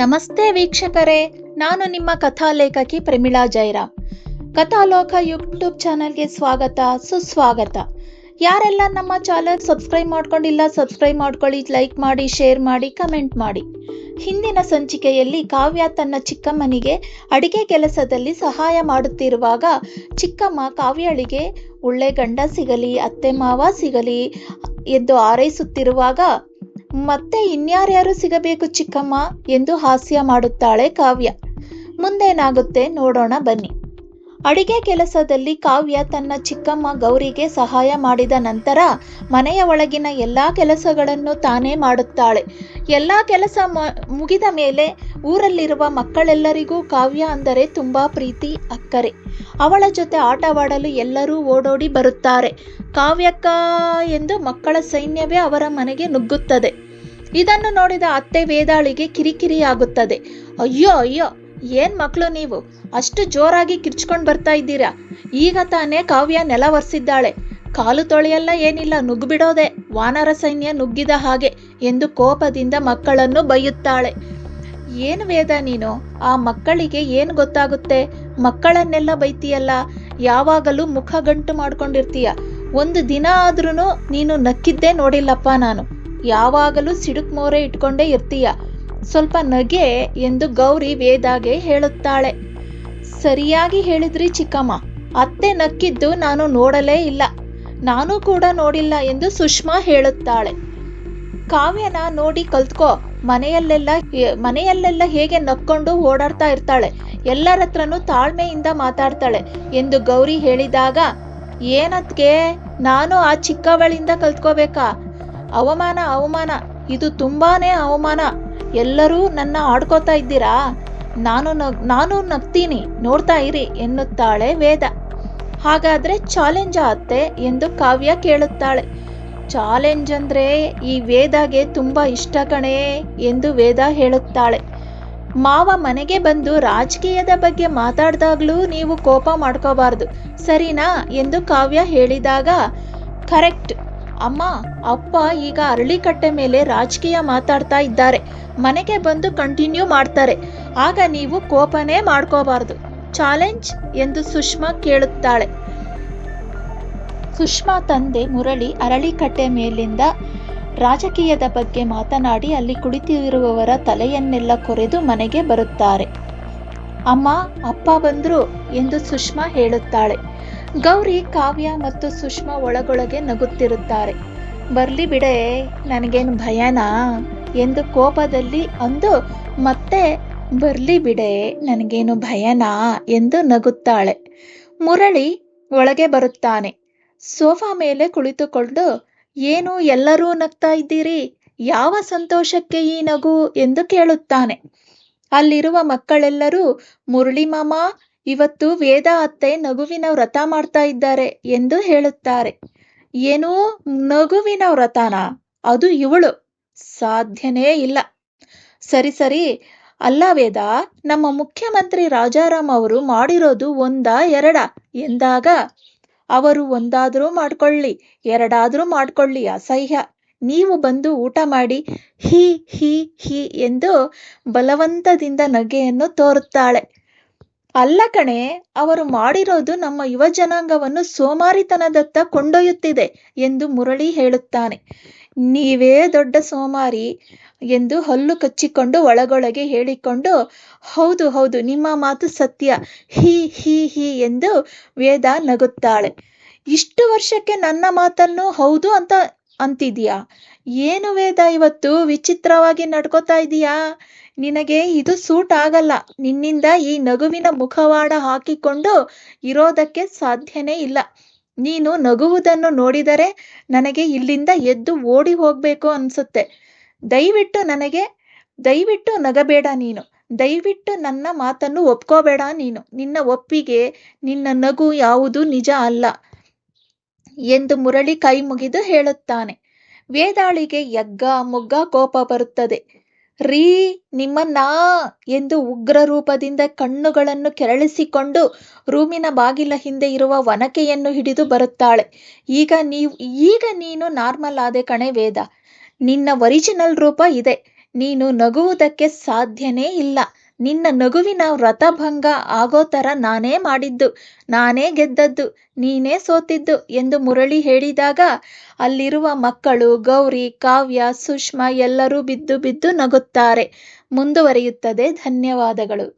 ನಮಸ್ತೆ ವೀಕ್ಷಕರೇ, ನಾನು ನಿಮ್ಮ ಕಥಾಲೇಖಕಿ ಪ್ರಮಿಳಾ ಜೈರಾಮ್ ಕಥಾಲೋಕ ಯೂಟ್ಯೂಬ್ ಚಾನಲ್ಗೆ ಸ್ವಾಗತ, ಸುಸ್ವಾಗತ. ಯಾರೆಲ್ಲ ನಮ್ಮ ಚಾನಲ್ ಸಬ್ಸ್ಕ್ರೈಬ್ ಮಾಡ್ಕೊಂಡಿಲ್ಲ, ಸಬ್ಸ್ಕ್ರೈಬ್ ಮಾಡ್ಕೊಳ್ಳಿ, ಲೈಕ್ ಮಾಡಿ, ಶೇರ್ ಮಾಡಿ, ಕಮೆಂಟ್ ಮಾಡಿ. ಹಿಂದಿನ ಸಂಚಿಕೆಯಲ್ಲಿ ಕಾವ್ಯ ತನ್ನ ಚಿಕ್ಕಮ್ಮನಿಗೆ ಅಡಿಗೆ ಕೆಲಸದಲ್ಲಿ ಸಹಾಯ ಮಾಡುತ್ತಿರುವಾಗ ಚಿಕ್ಕಮ್ಮ ಕಾವ್ಯಳಿಗೆ, ಒಳ್ಳೆ ಗಂಡ ಸಿಗಲಿ, ಅತ್ತೆ ಮಾವ ಸಿಗಲಿ ಎಂದು ಹಾರೈಸುತ್ತಿರುವಾಗ ಮತ್ತೆ ಇನ್ಯಾರ್ಯಾರು ಸಿಗಬೇಕು ಚಿಕ್ಕಮ್ಮ ಎಂದು ಹಾಸ್ಯ ಮಾಡುತ್ತಾಳೆ ಕಾವ್ಯ. ಮುಂದೇನಾಗುತ್ತೆ ನೋಡೋಣ ಬನ್ನಿ. ಅಡಿಗೆ ಕೆಲಸದಲ್ಲಿ ಕಾವ್ಯ ತನ್ನ ಚಿಕ್ಕಮ್ಮ ಗೌರಿಗೆ ಸಹಾಯ ಮಾಡಿದ ನಂತರ ಮನೆಯ ಒಳಗಿನ ಎಲ್ಲ ಕೆಲಸಗಳನ್ನು ತಾನೇ ಮಾಡುತ್ತಾಳೆ. ಎಲ್ಲ ಕೆಲಸ ಮುಗಿದ ಮೇಲೆ ಊರಲ್ಲಿರುವ ಮಕ್ಕಳೆಲ್ಲರಿಗೂ ಕಾವ್ಯ ಅಂದರೆ ತುಂಬಾ ಪ್ರೀತಿ, ಅಕ್ಕರೆ. ಅವಳ ಜೊತೆ ಆಟವಾಡಲು ಎಲ್ಲರೂ ಓಡೋಡಿ ಬರುತ್ತಾರೆ. ಕಾವ್ಯಕ್ಕ ಎಂದು ಮಕ್ಕಳ ಸೈನ್ಯವೇ ಅವರ ಮನೆಗೆ ನುಗ್ಗುತ್ತದೆ. ಇದನ್ನು ನೋಡಿದ ಅತ್ತೆ ವೇದಾಳಿಗೆ ಕಿರಿಕಿರಿಯಾಗುತ್ತದೆ. ಅಯ್ಯೋ ಅಯ್ಯೋ, ಏನ್ ಮಕ್ಕಳು ನೀವು? ಅಷ್ಟು ಜೋರಾಗಿ ಕಿರ್ಚ್ಕೊಂಡ್ ಬರ್ತಾ ಇದ್ದೀರಾ? ಈಗ ತಾನೇ ಕಾವ್ಯ ನೆಲ ಒರೆಸಿದ್ದಾಳೆ ಕಾಲು ತೊಳೆಯಲ್ಲ ಏನಿಲ್ಲ ನುಗ್ಗಿಬಿಡೋದೆ ವಾನರ ಸೈನ್ಯ ನುಗ್ಗಿದ ಹಾಗೆ ಎಂದು ಕೋಪದಿಂದ ಮಕ್ಕಳನ್ನು ಬೈಯುತ್ತಾಳೆ. ಏನು ವೇದ ನೀನು? ಆ ಮಕ್ಕಳಿಗೆ ಏನು ಗೊತ್ತಾಗುತ್ತೆ? ಮಕ್ಕಳನ್ನೆಲ್ಲ ಬೈತೀಯಲ್ಲ? ಯಾವಾಗಲೂ ಮುಖ ಗಂಟು ಮಾಡ್ಕೊಂಡಿರ್ತೀಯ. ಒಂದು ದಿನ ಆದ್ರೂ ನೀನು ನಕ್ಕಿದ್ದೇ ನೋಡಿಲ್ಲಪ್ಪ ನಾನು. ಯಾವಾಗಲೂ ಸಿಡುಕ್ ಮೋರೆ ಇಟ್ಕೊಂಡೇ ಇರ್ತೀಯ. ಸ್ವಲ್ಪ ನಗೆ ಎಂದು ಗೌರಿ ವೇದಾಗೆ ಹೇಳುತ್ತಾಳೆ. ಸರಿಯಾಗಿ ಹೇಳಿದ್ರಿ ಚಿಕ್ಕಮ್ಮ. ಅತ್ತೆ ನಕ್ಕಿದ್ದು ನಾನು ನೋಡಲೇ ಇಲ್ಲ. ನಾನು ಕೂಡ ನೋಡಿಲ್ಲ ಎಂದು ಸುಷ್ಮಾ ಹೇಳುತ್ತಾಳೆ. ಕಾವ್ಯನ ನೋಡಿ ಕಲ್ತ್ಕೋ. ಮನೆಯಲ್ಲೆಲ್ಲ ಮನೆಯಲ್ಲೆಲ್ಲ ಹೇಗೆ ನಕ್ಕೊಂಡು ಓಡಾಡ್ತಾ ಇರ್ತಾಳೆ. ಎಲ್ಲರ ಹತ್ರನೂ ತಾಳ್ಮೆಯಿಂದ ಮಾತಾಡ್ತಾಳೆ ಎಂದು ಗೌರಿ ಹೇಳಿದಾಗ, ಏನತ್ಗೆ? ನಾನು ಆ ಚಿಕ್ಕವಳಿಂದ ಕಲ್ತ್ಕೋಬೇಕಾ? ಅವಮಾನ ಅವಮಾನ. ಇದು ತುಂಬಾನೇ ಅವಮಾನ. ಎಲ್ಲರೂ ನನ್ನ ಆಡ್ಕೋತಾ ಇದ್ದೀರಾ? ನಾನು ನಗ್, ನಾನು ನಗ್ತೀನಿ. ನೋಡ್ತಾ ಇರಿ ಎನ್ನುತ್ತಾಳೆ ವೇದ. ಹಾಗಾದ್ರೆ ಚಾಲೆಂಜ್ ಆತ್ತೆ ಎಂದು ಕಾವ್ಯ ಕೇಳುತ್ತಾಳೆ. ಚಾಲೆಂಜ್ ಅಂದ್ರೆ ಈ ವೇದಗೆ ತುಂಬಾ ಇಷ್ಟ ಕಣೇ ಎಂದು ವೇದ ಹೇಳುತ್ತಾಳೆ. ಮಾವ ಮನೆಗೆ ಬಂದು ರಾಜಕೀಯದ ಬಗ್ಗೆ ಮಾತಾಡ್ದಾಗ್ಲೂ ನೀವು ಕೋಪ ಮಾಡ್ಕೋಬಾರ್ದು. ಸರಿನಾ ಎಂದು ಕಾವ್ಯ ಹೇಳಿದಾಗ, ಕರೆಕ್ಟ್. ಅಮ್ಮ, ಅಪ್ಪ ಈಗ ಅರಳಿಕಟ್ಟೆ ಮೇಲೆ ರಾಜಕೀಯ ಮಾತಾಡ್ತಾ ಇದ್ದಾರೆ. ಮನೆಗೆ ಬಂದು ಕಂಟಿನ್ಯೂ ಮಾಡ್ತಾರೆ. ಆಗ ನೀವು ಕೋಪನೇ ಮಾಡ್ಕೋಬಾರ್ದು. ಚಾಲೆಂಜ್ ಎಂದು ಸುಷ್ಮಾ ಕೇಳುತ್ತಾಳೆ. ಸುಷ್ಮಾ ತಂದೆ ಮುರಳಿ ಅರಳಿಕಟ್ಟೆ ಮೇಲಿಂದ ರಾಜಕೀಯದ ಬಗ್ಗೆ ಮಾತನಾಡಿ ಅಲ್ಲಿ ಕುಳಿತಿರುವವರ ತಲೆಯನ್ನೆಲ್ಲ ಕೊರೆದು ಮನೆಗೆ ಬರುತ್ತಾರೆ. ಅಮ್ಮ, ಅಪ್ಪ ಬಂದ್ರು ಎಂದು ಸುಷ್ಮಾ ಹೇಳುತ್ತಾಳೆ. ಗೌರಿ, ಕಾವ್ಯ ಮತ್ತು ಸುಷ್ಮಾ ಒಳಗೊಳಗೆ ನಗುತ್ತಿರುತ್ತಾರೆ. ಬರ್ಲಿ ಬಿಡೆ, ನನಗೇನು ಭಯನಾ? ಎಂದು ಕೋಪದಲ್ಲಿ ಅಂದು, ಮತ್ತೆ, ಬರ್ಲಿ ಬಿಡೆ, ನನಗೇನು ಭಯನಾ? ಎಂದು ನಗುತ್ತಾಳೆ. ಮುರಳಿ ಒಳಗೆ ಬರುತ್ತಾನೆ. ಸೋಫಾ ಮೇಲೆ ಕುಳಿತುಕೊಂಡು, ಏನು ಎಲ್ಲರೂ ನಗ್ತಾ ಇದ್ದೀರಿ? ಯಾವ ಸಂತೋಷಕ್ಕೆ ಈ ನಗು? ಎಂದು ಕೇಳುತ್ತಾನೆ. ಅಲ್ಲಿರುವ ಮಕ್ಕಳೆಲ್ಲರೂ, ಮುರಳಿ ಮಾಮ ಇವತ್ತು ವೇದ ಅತ್ತೆ ನಗುವಿನ ವ್ರತ ಮಾಡ್ತಾ ಇದ್ದಾರೆ ಎಂದು ಹೇಳುತ್ತಾರೆ. ಏನು ನಗುವಿನ ವ್ರತನ? ಅದು ಇವಳು. ಸಾಧ್ಯನೇ ಇಲ್ಲ. ಸರಿ ಸರಿ. ಅಲ್ಲ ವೇದ, ನಮ್ಮ ಮುಖ್ಯಮಂತ್ರಿ ರಾಜಾರಾಮ್ ಅವರು ಮಾಡಿರೋದು ಒಂದಾ ಎರಡ? ಎಂದಾಗ, ಅವರು ಒಂದಾದರೂ ಮಾಡ್ಕೊಳ್ಳಿ, ಎರಡಾದ್ರೂ ಮಾಡ್ಕೊಳ್ಳಿ ಅಸಹ್ಯ. ನೀವು ಬಂದು ಊಟ ಮಾಡಿ, ಹಿ ಹಿ ಹಿ ಎಂದು ಬಲವಂತದಿಂದ ನಗೆಯನ್ನು ತೋರುತ್ತಾಳೆ. ಅಲ್ಲ ಕಣೆ, ಅವರು ಮಾಡಿರೋದು ನಮ್ಮ ಯುವ ಜನಾಂಗವನ್ನು ಸೋಮಾರಿತನದತ್ತ ಕೊಂಡೊಯ್ಯುತ್ತಿದೆ ಎಂದು ಮುರಳಿ ಹೇಳುತ್ತಾನೆ. ನೀವೇ ದೊಡ್ಡ ಸೋಮಾರಿ ಎಂದು ಹಲ್ಲು ಕಚ್ಚಿಕೊಂಡು ಒಳಗೊಳಗೆ ಹೇಳಿಕೊಂಡು, ಹೌದು ಹೌದು, ನಿಮ್ಮ ಮಾತು ಸತ್ಯ, ಹಿ ಹಿ ಹಿ ಎಂದು ವೇದ ನಗುತ್ತಾಳೆ. ಇಷ್ಟು ವರ್ಷಕ್ಕೆ ನನ್ನ ಮಾತನ್ನು ಹೌದು ಅಂತ ಅಂತಿದ್ಯಾ? ಏನು ವೇದ ಇವತ್ತು ವಿಚಿತ್ರವಾಗಿ ನಡ್ಕೋತಾ ಇದೀಯಾ? ನಿನಗೆ ಇದು ಸೂಟ್ ಆಗಲ್ಲ. ನಿನ್ನಿಂದ ಈ ನಗುವಿನ ಮುಖವಾಡ ಹಾಕಿಕೊಂಡು ಇರೋದಕ್ಕೆ ಸಾಧ್ಯನೇ ಇಲ್ಲ. ನೀನು ನಗುವುದನ್ನು ನೋಡಿದರೆ ನನಗೆ ಇಲ್ಲಿಂದ ಎದ್ದು ಓಡಿ ಹೋಗ್ಬೇಕು ಅನ್ಸುತ್ತೆ. ದಯವಿಟ್ಟು ನನಗೆ, ದಯವಿಟ್ಟು ನಗಬೇಡ ನೀನು. ದಯವಿಟ್ಟು ನನ್ನ ಮಾತನ್ನು ಒಪ್ಕೋಬೇಡ ನೀನು. ನಿನ್ನ ಒಪ್ಪಿಗೆ, ನಿನ್ನ ನಗು ಯಾವುದು ನಿಜ ಅಲ್ಲ ಎಂದು ಮುರಳಿ ಕೈ ಮುಗಿದು ಹೇಳುತ್ತಾನೆ. ವೇದಾಳಿಗೆ ಯಗ್ಗ, ಮುಗ್ಗ ಕೋಪ ಬರುತ್ತದೆ. ರೀ ನಿಮ್ಮನ್ನ ಎಂದು ಉಗ್ರ ರೂಪದಿಂದ ಕಣ್ಣುಗಳನ್ನು ಕೆರಳಿಸಿಕೊಂಡು ರೂಮಿನ ಬಾಗಿಲ ಹಿಂದೆ ಇರುವ ಒನಕೆಯನ್ನು ಹಿಡಿದು ಬರುತ್ತಾಳೆ. ಈಗ ನೀವು, ಈಗ ನೀನು ನಾರ್ಮಲ್ ಆದೆ ಕಣೆ ವೇದ. ನಿನ್ನ ಒರಿಜಿನಲ್ ರೂಪ ಇದೆ. ನೀನು ನಗುವುದಕ್ಕೆ ಸಾಧ್ಯನೇ ಇಲ್ಲ. ನಿನ್ನ ನಗುವಿನ ವ್ರತಭಂಗ ಆಗೋ ಥರ ನಾನೇ ಮಾಡಿದ್ದು. ನಾನೇ ಗೆದ್ದದ್ದು. ನೀನೇ ಸೋತಿದ್ದು ಎಂದು ಮುರಳಿ ಹೇಳಿದಾಗ ಅಲ್ಲಿರುವ ಮಕ್ಕಳು, ಗೌರಿ, ಕಾವ್ಯ, ಸುಷ್ಮಾ ಎಲ್ಲರೂ ಬಿದ್ದು ಬಿದ್ದು ನಗುತ್ತಾರೆ. ಮುಂದುವರಿಯುತ್ತದೆ. ಧನ್ಯವಾದಗಳು.